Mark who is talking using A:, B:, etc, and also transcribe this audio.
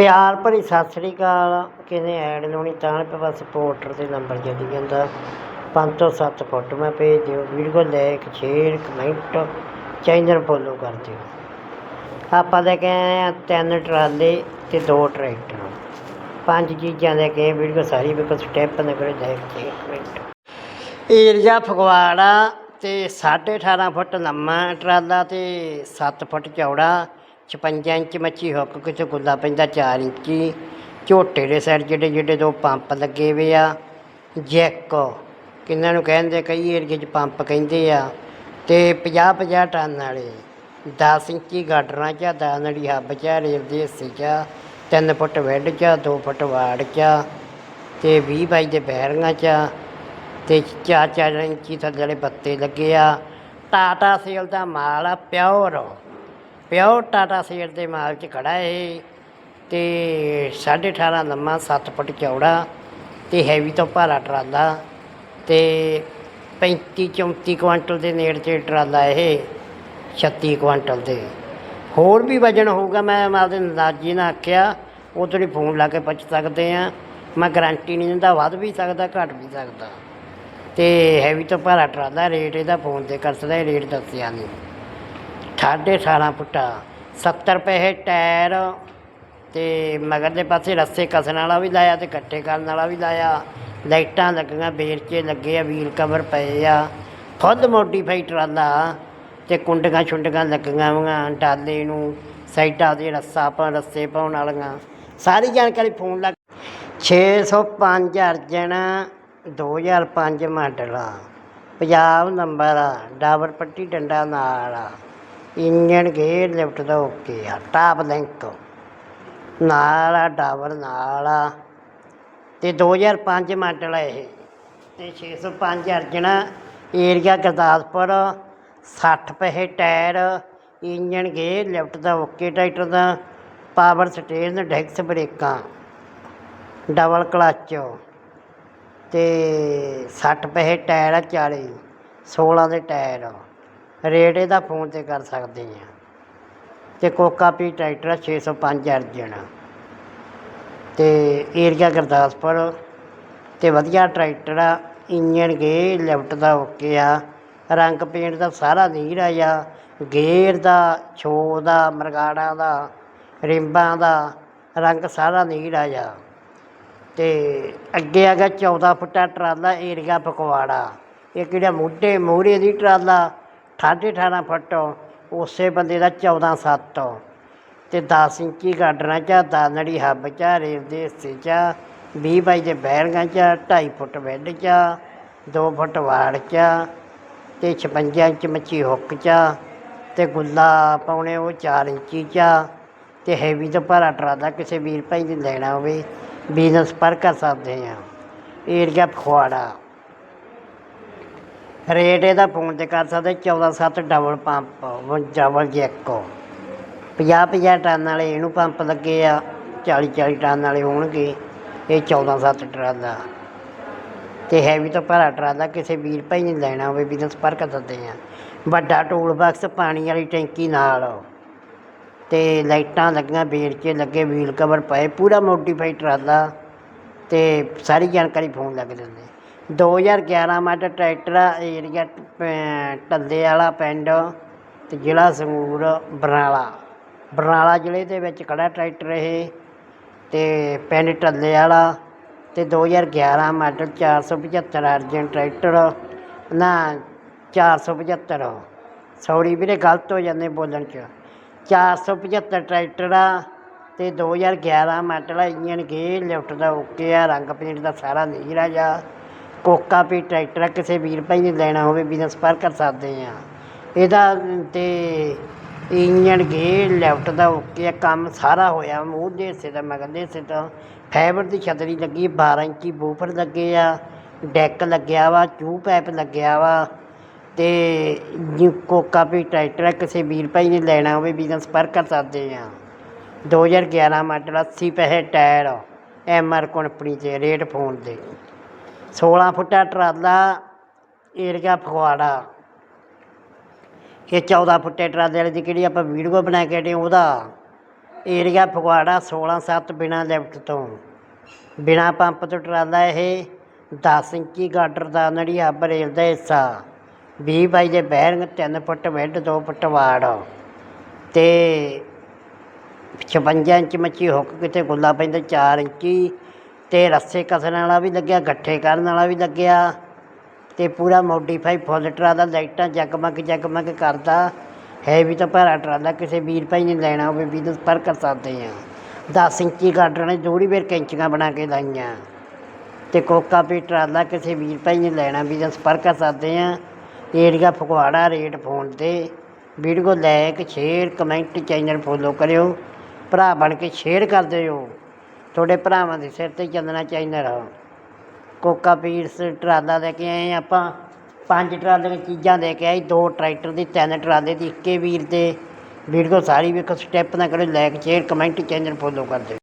A: ਪਿਆਰ ਭਰੀ ਸਤਿ ਸ੍ਰੀ ਅਕਾਲ। ਕਿਨੇ ਐਡ ਲਾਉਣੀ ਤਾਂ ਬਸ ਪੋਰਟਰ ਤੇ ਨੰਬਰ ਚੱਲੀ ਜਾਂਦਾ। ਪੰਜ ਤੋਂ ਸੱਤ ਫੋਟੋ ਮੈਂ ਭੇਜ ਦਿਓ, video like share comment channel follow ਕਰ ਦਿਓ। ਆਪਾਂ ਲੈ ਕੇ ਆਏ ਹਾਂ ਤਿੰਨ ਟਰਾਲੇ ਤੇ ਦੋ ਟਰੈਕਟਰ। ਪੰਜ ਚੀਜ਼ਾਂ ਲੈ ਕੇ ਵੀਡੀਓ ਸਾਰੀ ਵੀ ਸਟੈਪ ਨਾ ਕਰੇ ਲਾਇਕ ਸ਼ੇਅਰ ਕਮੈਂਟ ਏਰਜਾ ਫਗਵਾੜਾ ਤੇ 18.5 ਫੁੱਟ ਲੰਮਾ ਟਰਾਲਾ ਤੇ 7 ਫੁੱਟ ਚੌੜਾ। 56 ਇੰਚ ਮੱਛੀ ਹੁੱਕ ਕਿਸੇ ਗੁੱਲਾ ਪੈਂਦਾ 4 ਇੰਚੀ ਝੋਟੇ ਦੇ ਸਾਈਡ ਜਿਹੜੇ ਜਿਹੜੇ ਦੋ ਪੰਪ ਲੱਗੇ ਵੇ ਆ। ਜੈਕ, ਕਿੰਨਾਂ ਨੂੰ ਕਹਿੰਦੇ ਕਈ ਏਰੀਏ 'ਚ ਪੰਪ ਕਹਿੰਦੇ ਆ। ਤੇ 50 50 ਟਨ ਵਾਲੇ 10 ਇੰਚੀ ਗਾਡਰਾਂ 'ਚ 10 ਨੜੀ ਹੱਬ 'ਚ ਰੇਲ ਦੇ ਹਿੱਸੇ 'ਚ 3 ਫੁੱਟ ਵੈਡ 'ਚ 2 ਫੁੱਟ ਵਾੜ 'ਚ ਤੇ 20 ਬਾਈ ਦੇ ਬੈਰਿੰਗਾਂ 'ਚ ਤੇ ਚਾਰ ਚਾਰ ਇੰਚੀ ਥੱਲੇ ਵਾਲੇ ਬੱਤੇ ਲੱਗੇ ਆ। ਟਾਟਾ ਸੇਲ ਦਾ ਮਾਲ ਆ, ਪਿਓਰ। ਪਿਓਰ ਟਾਟਾ ਸੇਲ ਦੇ ਮਾਲ 'ਚ ਖੜਾ ਇਹ ਤੇ 18.5 ਲੰਮਾ 7 ਫੁੱਟ ਚੌੜਾ ਤੇ ਹੈਵੀ ਤੋਂ ਭਾਰਾ ਟਰਾਲਾ ਤੇ 35 34 ਕੁਆਂਟਲ ਦੇ ਨੇੜੇ ਤੇ ਟਰਾਲਾ ਇਹ 36 ਕੁਆਂਟਲ ਦੇ। ਹੋਰ ਵੀ ਵਜਨ ਹੋਊਗਾ, ਮੈਂ ਆਪਦੇ ਅੰਦਾਜ਼ੇ ਨਾਲ ਆਖਿਆ, ਉਹ ਤੁਹਾਡੀ ਫੋਨ ਲਾ ਕੇ ਪੁੱਛ ਸਕਦੇ ਆ। ਮੈਂ ਗਾਰੰਟੀ ਨਹੀਂ ਦਿੰਦਾ, ਵੱਧ ਵੀ ਸਕਦਾ, ਘਟ ਵੀ ਸਕਦਾ। ਤੇ ਹੈਵੀ ਤੋਂ ਭਾਰਾ ਟਰਾਲਾ, ਰੇਟ ਇਹਦਾ ਫੋਨ ਤੇ ਕਰ ਸਕਦਾ ਰੇਟ ਦੱਸਿਆ ਨਹੀਂ। ਸਾਢੇ 18 ਫੁੱਟਾ 70 ਰੁਪਏ ਟਾਇਰ ਤੇ ਮਗਰ ਦੇ ਪਾਸੇ ਰੱਸੇ ਕਸਣ ਵਾਲਾ ਵੀ ਲਾਇਆ ਤੇ ਇਕੱਠੇ ਕਰਨ ਵਾਲਾ ਵੀ ਲਾਇਆ। ਲਾਈਟਾਂ ਲੱਗੀਆਂ ਬੇਰਚੇ ਲੱਗੇ ਆ, ਵੀਲ ਕਵਰ ਪਏ ਆ। ਖੁਦ ਮੋਡੀਫਾਈ ਟਰਾਲਾ ਤੇ ਕੁੰਡੀਆਂ ਛੁੰਡੀਆਂ ਲੱਗੀਆਂ ਹੋਈਆਂ ਟਾਲੇ ਨੂੰ ਸਾਈਡਾਂ ਦੇ ਰੱਸਾ ਆਪਾਂ ਰੱਸੇ ਪਾਉਣ ਵਾਲੀਆਂ। ਸਾਰੀ ਜਾਣਕਾਰੀ ਫੋਨ ਲੱਗ 605 ਅਰਜਨ 2005 ਮਾਡਲ ਆ। ਪੰਜਾਬ ਨੰਬਰ ਆ, ਡਾਬਰ ਪੱਟੀ ਡੰਡਾ ਨਾਲ ਆ। ਇੰਜਨ ਗੇਅਰ ਲਿਫਟ ਦਾ ਓਕੇ ਆ ਟਾਪ ਲਿੰਕ ਨਾਲ ਆ ਡਾਬਰ ਨਾਲ ਆ। ਤੇ 2005 ਮਾਡਲ ਆ ਇਹ। ਤੇ 605 ਅਰਜਨ, ਏਰੀਆ ਗੁਰਦਾਸਪੁਰ 60 ਪੈਸੇ ਟਾਇਰ ਇੰਜਨ ਗੇਅਰ ਲਿਫਟ ਦਾ ਓਕੇ ਟਰੈਕਟਰ ਦਾ ਪਾਵਰ ਸਟੇਰਨ ਡੈਕਸ ਬ੍ਰੇਕਾਂ ਡਬਲ ਕਲਚ ਤੇ 60 ਪੈਸੇ ਟਾਇਰ ਆ 40 16 ਦੇ ਟਾਇਰ। ਰੇਟ ਇਹਦਾ ਫੋਨ ਤੇ ਕਰ ਸਕਦੇ ਆ। ਤੇ ਕੋਕਾ ਪੀ ਟਰੈਕਟਰ ਆ 605 ਅਰਜਨ। ਤੇ ਏਰੀਆ ਗੁਰਦਾਸਪੁਰ। ਤੇ ਵਧੀਆ ਟਰੈਕਟਰ ਆ ਇੰਜਨ ਗੇ ਲਿਫਟ ਦਾ ਓਕੇ ਆ। ਰੰਗ ਪੇਂਟ ਦਾ ਸਾਰਾ ਨੀਰ ਆ ਜਾਂ ਗੇਅਰ ਦਾ, ਛੋ ਦਾ, ਮਰਗਾੜਾ ਦਾ, ਰਿੰਬਾਂ ਦਾ, ਰੰਗ ਸਾਰਾ ਨੀਰ ਆ ਜਾ ਤੇ ਅੱਗੇ ਆ ਗਿਆ 14 ਫੁੱਟਾ ਟਰਾਲਾ ਏਰੀਆ ਪਕਵਾੜਾ। ਇਹ ਕਿਹੜਾ ਮੋਢੇ ਮੋਹਰੇ ਦੀ ਟਰਾਲਾ? 18.5 18 ਫੁੱਟ, ਉਸੇ ਬੰਦੇ ਦਾ 14 7 ਤੇ 10 ਇੰਚੀ ਗਾਡਰਾਂ ਚ ਦਾਨੜੀ ਹੱਬ ਚ, ਰੇਲ ਦੇ ਹਿੱਸੇ ਚ 20 ਬਾਈ ਦੇ ਬੈਰਗਾਂ ਚ 2.5 ਫੁੱਟ ਬੈੱਡ ਚ 2 ਫੁੱਟ ਵਾੜ ਚ, ਤੇ 56 ਇੰਚ ਮੱਛੀ ਹੁੱਕ ਚ, ਤੇ ਗੁੱਲਾ ਪਾਉਣੇ ਉਹ 4 ਇੰਚੀ ਚ, ਤੇ ਹੈਵੀ ਤੋਂ ਭਾਰਾ ਟਰਾਦਾ ਕਿਸੇ ਵੀਰ ਭਾਈ ਨੇ ਲੈਣਾ ਹੋਵੇ ਬਿਜ਼ਨਸ ਪਰ ਕਰ ਸਕਦੇ ਆ ਏਰੀਆ ਫਖਵਾੜਾ ਰੇਟ ਇਹਦਾ ਫੋਨ ਤੇ ਕਰ ਸਕਦੇ 14 7 double pump double jack 50 50 ton ਵਾਲੇ ਇਹਨੂੰ ਪੰਪ ਲੱਗੇ ਆ 40 40 ਟਨ ਵਾਲੇ ਹੋਣਗੇ, ਇਹ 14 7 ਟਰਾਲਾ। ਤੇ ਹੈਵੀ ਤੋਂ ਭਰਾ ਟਰਾਲਾ ਕਿਸੇ ਵੀਰ ਭਾਈ ਨੇ ਲੈਣਾ ਹੋਵੇ, ਵੀ ਪਰ ਕਰ ਸਕਦੇ ਆ। ਵੱਡਾ ਟੂਲ ਬਾਕਸ ਪਾਣੀ ਵਾਲੀ ਟੈਂਕੀ ਨਾਲ। ਤੇ ਲਾਈਟਾਂ ਲੱਗੀਆਂ ਬੇਰਚੇ ਲੱਗੇ ਵੀਲ ਕਵਰ ਪਏ, ਪੂਰਾ ਮੋਡੀਫਾਈ ਟਰਾਲਾ। ਤੇ ਸਾਰੀ ਜਾਣਕਾਰੀ ਫੋਨ ਲੱਗ ਦਿੰਦੇ 2011 ਮਾਡਲ ਟਰੈਕਟਰ ਆ, ਏਰੀਆ ਟ- ਟੱਲੇ ਵਾਲਾ ਪਿੰਡ ਅਤੇ ਜ਼ਿਲ੍ਹਾ ਸੰਗਰੂਰ ਬਰਨਾਲਾ। ਬਰਨਾਲਾ ਜ਼ਿਲ੍ਹੇ ਦੇ ਵਿੱਚ ਖੜ੍ਹਾ ਟਰੈਕਟਰ ਇਹ ਅਤੇ ਪਿੰਡ ਟੱਲੇ ਵਾਲਾ ਅਤੇ ਦੋ ਹਜ਼ਾਰ ਗਿਆਰਾਂ ਮਾਡਲ 475 ਅਰਜਨ ਟਰੈਕਟਰ ਨਾ 475 ਸੌਰੀ ਵੀਰੇ ਗਲਤ ਹੋ ਜਾਂਦੇ ਬੋਲਣ 'ਚ। 475 ਟਰੈਕਟਰ ਆ ਅਤੇ ਦੋ ਹਜ਼ਾਰ ਗਿਆਰਾਂ ਮਾਡਲ ਆ ਇੰਜਨ ਗੇ ਲਿਫਟ ਦਾ ਓਕੇ ਆ ਰੰਗ ਪੇਂਟ ਦਾ ਸਾਰਾ ਨੀਰਾ ਜਾ ਕੋਕਾ ਪੀ ਟਰੈਕਟਰ ਕਿਸੇ ਵੀਰ ਭਾਈ ਨੇ ਲੈਣਾ ਹੋਵੇ ਬਿਜ਼ਨਸ ਪਰ ਕਰ ਸਕਦੇ ਹਾਂ। ਇਹਦਾ ਅਤੇ ਇੰਜਣ ਗੇ ਲੈਫਟ ਦਾ ਓਕੇ ਆ, ਕੰਮ ਸਾਰਾ ਹੋਇਆ, ਮੂੰਹ ਦੇ ਹਿੱਸੇ ਦਾ, ਮਗਰ ਦੇ ਹਿੱਸੇ ਤੋਂ ਫਾਈਬਰ ਦੀ ਛਤਰੀ ਲੱਗੀ 12 ਇੰਚੀ ਬੂਫਰ ਲੱਗੇ ਆ ਡੈਕ ਲੱਗਿਆ ਵਾ ਚੂ ਪੈਪ ਲੱਗਿਆ ਵਾ। ਤੇ ਕੋਕਾ ਵੀ ਟਰੈਕਟਰ ਆ, ਕਿਸੇ ਵੀਰ ਭਾਈ ਨੇ ਲੈਣਾ ਹੋਵੇ ਬਿਜ਼ਨਸ ਪਰ ਕਰ ਸਕਦੇ ਆ 2011 ਮਾਡਲ 80 ਪੈਸੇ ਟਾਇਰ, ਐਮ ਆਰ ਕੰਪਨੀ 'ਚ ਰੇਟ ਫੋਨ ਦੇ। 16 ਫੁੱਟਾ ਟਰਾਲਾ ਏਰੀਆ ਫਗਵਾੜਾ। ਇਹ 14 ਫੁੱਟੇ ਟਰਾਲੇ ਵਾਲੀ ਦੀ ਕਿਹੜੀ ਆਪਾਂ ਵੀਡੀਓ ਬਣਾ ਕੇ ਹਟੇ ਉਹਦਾ? ਏਰੀਆ ਫਗਵਾੜਾ 16 7 ਬਿਨਾ ਲਿਫਟ ਤੋਂ। ਬਿਨਾ ਪੰਪ ਤੋਂ ਟਰਾਲਾ ਇਹ 10 ਇੰਚੀ ਗਾਡਰ ਦਾ ਨੜੀਆ ਬਰੇਲ ਦਾ ਹਿੱਸਾ। 20 ਬਾਈ ਦੇ ਬੈਰਿੰਗ 3 ਫੁੱਟ ਵਿੱਡ 2 ਫੁੱਟ ਵਾੜ। ਤੇ 56 ਇੰਚ ਮੱਛੀ ਹੁੱਕ ਕਿਤੇ ਗੁੱਲਾ ਪੈਂਦਾ 4 ਇੰਚੀ। ਅਤੇ ਰੱਸੇ ਕੱਸਣ ਵਾਲਾ ਵੀ ਲੱਗਿਆ, ਗੱਠੇ ਕਰਨ ਵਾਲਾ ਵੀ ਲੱਗਿਆ ਅਤੇ ਪੂਰਾ ਮੋਡੀਫਾਈ ਫੁੱਲ ਟਰਾਲਾ ਲਾਈਟਾਂ ਜਗਮਗ ਜਗਮਗ ਕਰਦਾ। ਹੈ ਵੀ ਤਾਂ ਭਾਰਾ ਟਰਾਲਾ ਕਿਸੇ ਵੀਰ ਭਾਈ ਨੇ ਲੈਣਾ ਹੋਵੇ, ਵੀ ਤਾਂ ਸੰਪਰਕ ਕਰ ਸਕਦੇ ਹਾਂ 10 ਇੰਚੀ ਗਾਡਰ ਨੇ ਜੋੜੀ ਵੇਰ ਕੈਂਚੀਆਂ ਬਣਾ ਕੇ ਲਾਈਆਂ। ਤੇ ਕੋਕਾ ਪੀ ਟਰਾਲਾ ਕਿਸੇ ਵੀਰ ਭਾਈ ਨੇ ਲੈਣਾ ਵੀ ਤਾਂ ਸੰਪਰਕ ਕਰ ਸਕਦੇ ਹਾਂ ਏਰੀਆ ਫਗਵਾੜਾ ਰੇਟ ਫੋਨ ਤੇ video like, share, comment, channel follow ਕਰਿਓ। ਭਰਾ ਬਣ ਕੇ ਸ਼ੇਅਰ ਕਰ ਦਿਓ। ਤੁਹਾਡੇ ਭਰਾਵਾਂ ਦੇ ਸਿਰ ਤੇ ਚੱਲਣਾ ਚਾਹੀਦਾ ਰਹੋ। ਕੋਕਾ ਪੀਸ ਟਰਾਲਾ ਲੈ ਕੇ ਆਏ ਆਪਾਂ। ਪੰਜ ਟਰਾਲੇ ਦੀਆਂ ਚੀਜ਼ਾਂ ਲੈ ਕੇ ਆਏ। ਦੋ ਟਰੈਕਟਰ ਦੀ, ਤਿੰਨ ਟਰਾਲੇ ਦੀ, ਇੱਕੇ ਵੀਰ 'ਤੇ ਵੀਡੀਓ ਸਾਰੀ ਵੇਖੋ, ਸਟੈਪ ਨਾ ਕਰੋ like share, comment channel follow ਕਰ ਦਿਓ।